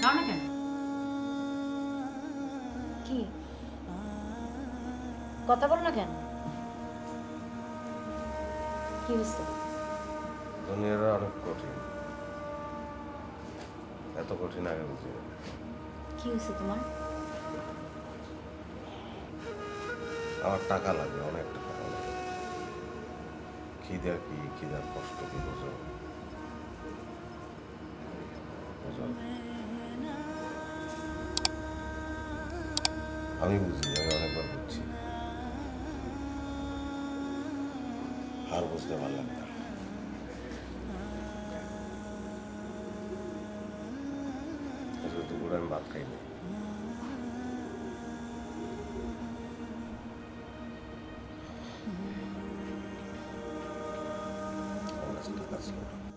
খাও না কেন? কি? কথা বল না কেন? কি হয়েছে? দুনিয়াটা অনেক কঠিন। এত কঠিন আগে বুঝি। কি হয়েছে তোমার? আমার টাকা লাগে অনেক টাকা লাগে। খিদা কি খিদার কষ্ট কি বোঝো? বোঝো। আমি বুঝি আমি অনেকবার বুঝছি। আর বুঝতে লাগে না। দুপুরে আমি ভাত খাইনি। ছিল না।